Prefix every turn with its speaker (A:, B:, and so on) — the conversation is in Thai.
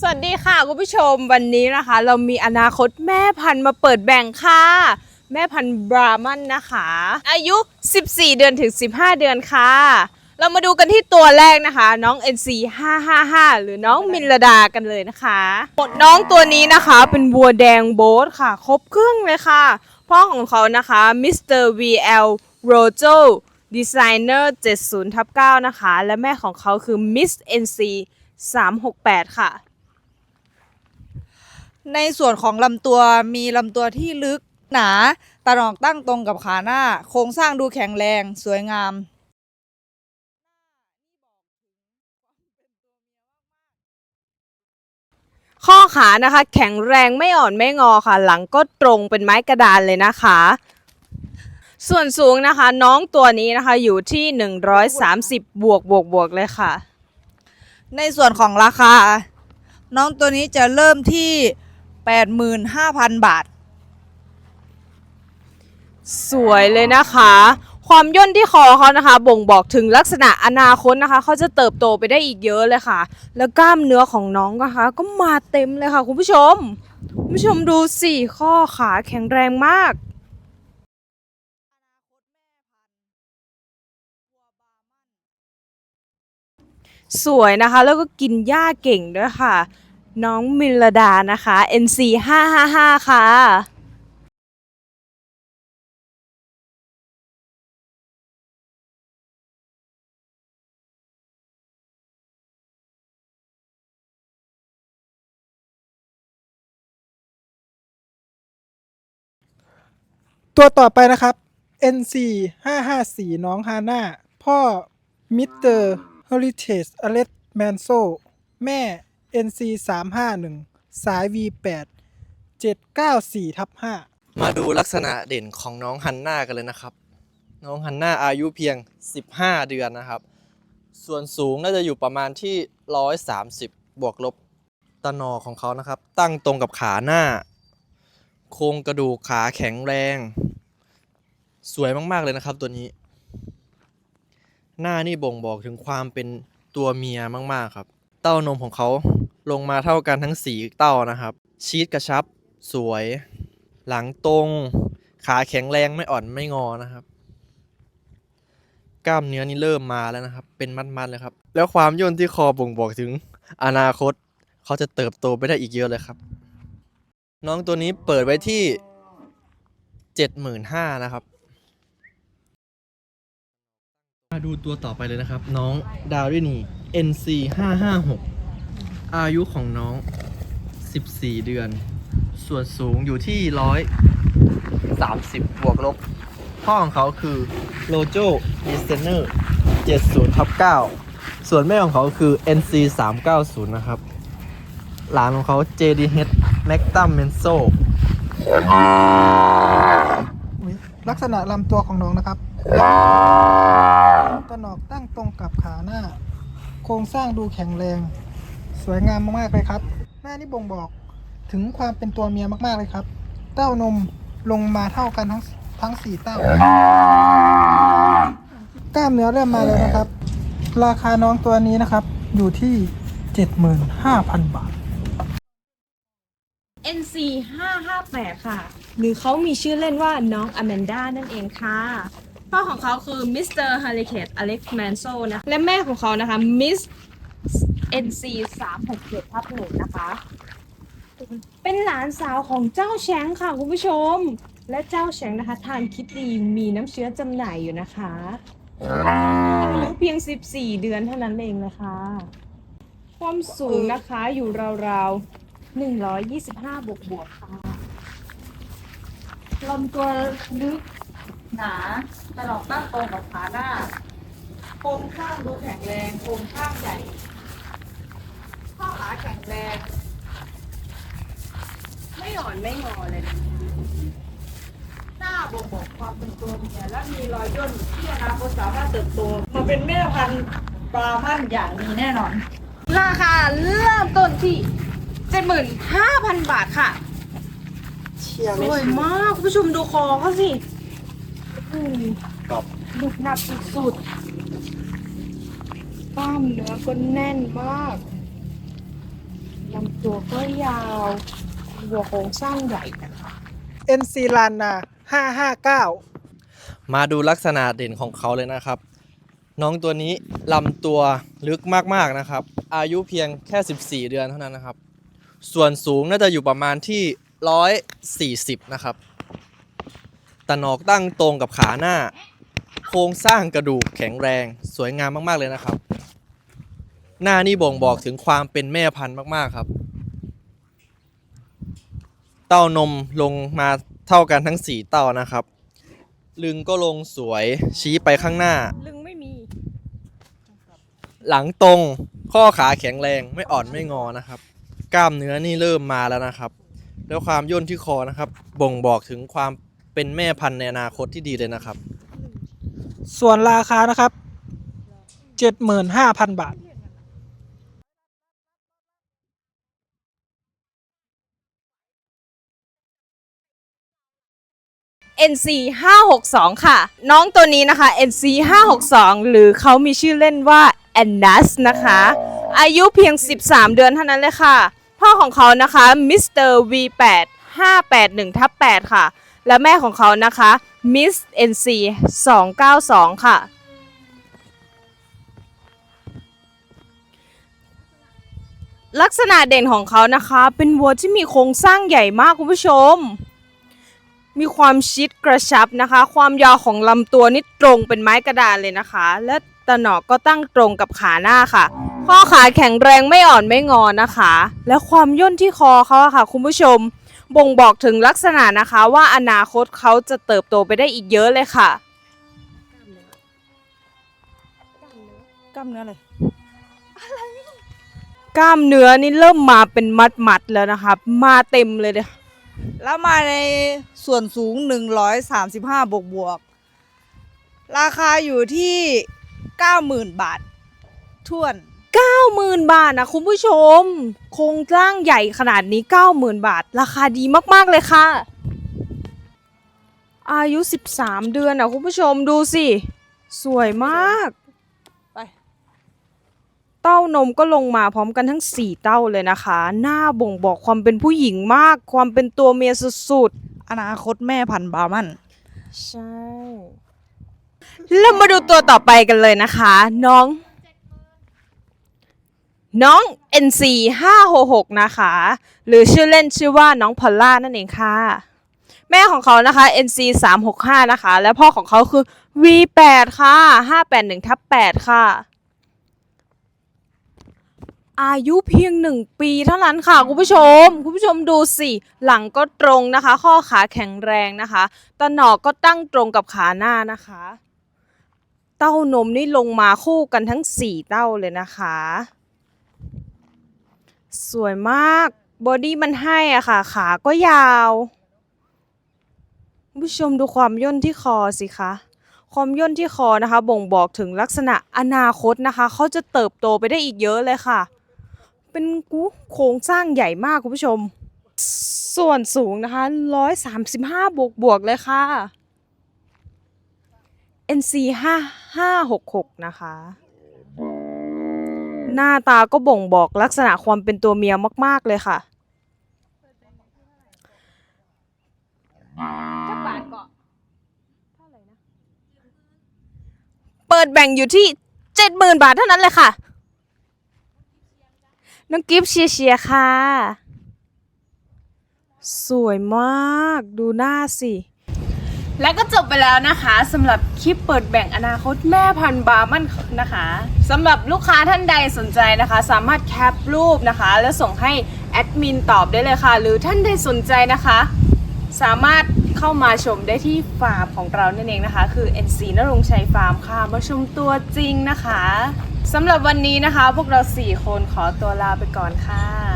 A: สวัสดีค่ะคุณผู้ชมวันนี้นะคะ เรามีอนาคตแม่พันธุ์มาเปิดแบ่งค่ะ แม่พันธุ์บรามันนะคะ อายุ 14 เดือนถึง 15 เดือนค่ะ เรามาดูกันที่ตัวแรกนะคะ น้อง NC 555 หรือน้องมินลดากันเลยนะคะน้องตัวนี้นะคะเป็นวัวแดงโบสค่ะ ครบเครื่องเลยค่ะ พ่อของเขานะคะมิสเตอร์ VL Rojo Designer 70ทับ9นะคะ และแม่ของเขาคือ Miss NC 368 ค่ะ
B: ในส่วนของลำตัวมีลำตัวที่ลึกหนาตะหนอกตั้งตรงกับขาหน้า โครงสร้างดูแข็งแรงสวยงาม
A: ข้อขานะคะ แข็งแรงไม่อ่อนไม่งอค่ะ หลังก็ตรงเป็นไม้กระดานเลยนะคะ ส่วนสูงนะคะ น้องตัวนี้นะคะอยู่ที่ 130 บวกบวกบวกเลยค่ะ
B: ในส่วนของราคา น้องตัวนี้จะเริ่มที่ 85,000 บาท
A: สวยเลยนะคะ ความย่นที่คอเขานะคะ บ่งบอกถึงลักษณะอนาคตนะคะ เขาจะเติบโตไปได้อีกเยอะเลยค่ะ แล้วกล้ามเนื้อของน้องนะคะ ก็มาเต็มเลยค่ะ คุณผู้ชม คุณผู้ชมดูสิข้อขาแข็งแรงมากสวยนะคะ แล้วก็กินหญ้าเก่งด้วยค่ะ น้องมิลดานะคะ NC 555 ค่ะ
C: ตัวต่อไปนะครับ NC 554น้องฮาน่า พ่อมิสเตอร์เฮอริเทจอเลสแมนโซ แม่ NC 351สาย V8 794ทับ5
D: มาดูลักษณะเด่นของน้องฮันน่ากันเลยนะครับ น้องฮันน่าอายุเพียง 15 เดือนนะครับ ส่วนสูงน่าจะอยู่ประมาณที่ 130 บวกลบตะหนอของเขานะครับ ตั้งตรงกับขาหน้า โครงกระดูกขาแข็งแรง สวยมาก ๆ เลยนะครับตัวนี้ หน้านี่บ่งบอกถึงความเป็นตัวเมียมาก ๆ ครับ เต้านมของเขา ลงมาเท่ากันทั้งสีเต้านะครับ ชีสกระชับ สวย หลังตรง ขาแข็งแรงไม่อ่อนไม่งอนะครับ กล้ามเนื้อนี่เริ่มมาแล้วนะครับ เป็นมัดๆเลยครับ แล้วความย่นที่คอบ่งบอกถึงอนาคต เขาจะเติบโตไปได้อีกเยอะเลยครับ น้องตัวนี้เปิดไว้ที่เจ็ดหมื่นห้านะครับมาดูตัวต่อไปเลยนะครับ น้องดาวรินี NC 556 อายุของน้อง 14 เดือน ส่วนสูงอยู่ที่ร้อยสามสิบบวกลบ พ่อของเขาคือโลโจดิสเซเนอร์70ทับ9ส่วนแม่ของเขาคือ NC 390นะครับ หลานของเขา JDH Mactam Menso
C: ลักษณะลำตัวของน้องนะครับตะหนอกตั้งตรงกับขาหน้า โครงสร้างดูแข็งแรง สวยงามมากๆเลยครับแม่นี่บ่งบอกถึงความเป็นตัวเมียมากๆเลยครับ เต้านมลงมาเท่ากันทั้งทั้งสี่เต้ากล้ามเนื้อเริ่มมาเลยนะครับ ราคาน้องตัวนี้นะครับ อยู่ที่ 75,000 บาท
A: NC 558ค่ะ หรือเขามีชื่อเล่นว่าน้องอแมนด้านั่นเองค่ะพ่อของเขาคือมิสเตอร์ฮาริเคตอเล็กซ์แมนโซนะ และแม่ของเขานะคะมิส NC 367ทับหนึ่งนะคะ เป็นหลานสาวของเจ้าแชงค์ค่ะคุณผู้ชม และเจ้าแชงนะคะ ทานคิดดีมีน้ำเชื้อจำหน่ายอยู่นะคะอายุเพียง 14 เดือนเท่านั้นเองนะคะ ความสูงนะคะอยู่ราวๆ 125 บวกบวกค่ะลำตัวลึก
B: หนาตะหนอกตั้งตรงกับขาหน้าโครงสร้างดูแข็งแรงโครงสร้างใหญ่ แข็งแรง
A: ไม่อ่อนไม่งอเลยนะ
B: หน้าบ่งบอกความเป็นตัวเมียและมีรอยย่นที่อนาคตสามารถเติบโตมาเป็นแม่พันธุ์ปลามั่นอย่างมีแน่นอน
A: ราคาเริ่มต้นที่ 75,000 บาทค่ะสวยมากคุณผู้ชมดูคอเขาสิอืม
D: ครับ
A: ดุหนักสุดๆกล้ามเนื้อก็แน่นมาก ลำตัวก็ยาววัวโครงสร้างใหญ่นะคะ
C: NC ลานนา559
D: มาดูลักษณะเด่นของเขาเลยนะครับ น้องตัวนี้ลำตัวลึกมากๆนะครับ อายุเพียงแค่ 14 เดือนเท่านั้นนะครับ ส่วนสูงน่าจะอยู่ประมาณที่ 140 นะครับตะหนอกตั้งตรงกับขาหน้า โครงสร้างกระดูกแข็งแรง สวยงามมากๆเลยนะครับ หน้านี่บ่งบอกถึงความเป็นแม่พันธุ์มาก ๆ ครับ เต้านมลงมาเท่ากันทั้ง4เต้านะครับ ลึงก็ลงสวยชี้ไปข้างหน้า
A: ลึงไม่มี
D: หลังตรงข้อขาแข็งแรงไม่อ่อนไม่งอนะครับ กล้ามเนื้อนี่เริ่มมาแล้วนะครับ แล้วความย่นที่คอนะครับ บ่งบอกถึงความเป็นแม่พันธุ์ในอนาคตที่ดีเลยนะครับ
C: ส่วนราคานะครับ 75,000 บาท
A: NC 562ค่ะ น้องตัวนี้นะคะ NC 562หรือเขามีชื่อเล่นว่า Annas นะคะ อายุเพียง 13 เดือนเท่านั้นเลยค่ะ พ่อของเขานะคะ Mr. V8 581ทับ8ค่ะ และแม่ของเขานะคะ Miss NC 292 ค่ะลักษณะเด่นของเขานะคะ เป็นวัวที่มีโครงสร้างใหญ่มากคุณผู้ชม มีความชิดกระชับนะคะ ความยาวของลำตัวนี่ตรงเป็นไม้กระดานเลยนะคะ และตะหนอกก็ตั้งตรงกับขาหน้าค่ะ ข้อขาแข็งแรงไม่อ่อนไม่งอนะคะ และความย่นที่คอเขาอะค่ะ คุณผู้ชม บ่งบอกถึงลักษณะนะคะว่าอนาคตเขาจะเติบโตไปได้อีกเยอะเลยค่ะ
B: กล้ามเนื้อเลย
A: กล้ามเนื้อนี่เริ่มมาเป็นมัดๆแล้วนะคะ มาเต็มเลยเด้อ
B: แล้วมาในส่วนสูง 135 บวกบวก ราคาอยู่ที่ 90,000 บาทท่วน
A: 90,000 บาทนะคุณผู้ชม โครงสร้างใหญ่ขนาดนี้ 90,000 บาท ราคาดีมาก ๆ เลยค่ะ อายุ 13 เดือนนะคุณผู้ชมดูสิ สวยมาก เต้านมก็ลงมาพร้อมกันทั้ง 4 เต้าเลยนะคะ หน้าบ่งบอกความเป็นผู้หญิงมาก ความเป็นตัวเมียสุด
B: อนาคตแม่พันธุ์บาร์มัน
A: ๆ ใช่ แล้วมาดูตัวต่อไปกันเลยนะคะ น้อง น้อง NC 566นะคะ หรือชื่อเล่นชื่อว่าน้องพอลล่านั่นเองค่ะ แม่ของเขานะคะ NC 365นะคะ และพ่อของเขาคือ V8 ค่ะ 581ทับ8ค่ะ อายุเพียงหนึ่งปีเท่านั้นค่ะคุณผู้ชม คุณผู้ชมดูสิ หลังก็ตรงนะคะ ข้อขาแข็งแรงนะคะตะหนอกก็ตั้งตรงกับขาหน้านะคะ เต้านมนี่ลงมาคู่กันทั้งสี่เต้าเลยนะคะ สวยมากบอดี้มันให้อะค่ะ ขาก็ยาวคุณผู้ชมดูความย่นที่คอสิคะ ความย่นที่คอนะคะ บ่งบอกถึงลักษณะอนาคตนะคะ เขาจะเติบโตไปได้อีกเยอะเลยค่ะ เป็นกูโครงสร้างใหญ่มากคุณผู้ชม ส่วนสูงนะคะ 135 บวกบวกเลยค่ะ NC 5 566 นะคะ หน้าตาก็บ่งบอกลักษณะความเป็นตัวเมียมาก ๆ เลยค่ะเปิดแบ่งอยู่ที่ 70,000 บาทเท่านั้นเลยค่ะ น้องกิฟเชียเชียค่ะ สวยมากดูหน้าสิ และก็จบไปแล้วนะคะสำหรับคลิปเปิดแบ่งอนาคตแม่พันธุ์บาร์มันนะคะสำหรับลูกค้าท่านใดสนใจนะคะ สามารถแคปรูปนะคะ แล้วส่งให้แอดมินตอบได้เลยค่ะ หรือท่านใดสนใจนะคะ สามารถเข้ามาชมได้ที่ฟาร์มของเรานั่นเองนะคะ คือ NC นรงชัยฟาร์มค่ะ มาชมตัวจริงนะคะ สำหรับวันนี้นะคะ พวกเรา 4 คนขอตัวลาไปก่อนค่ะ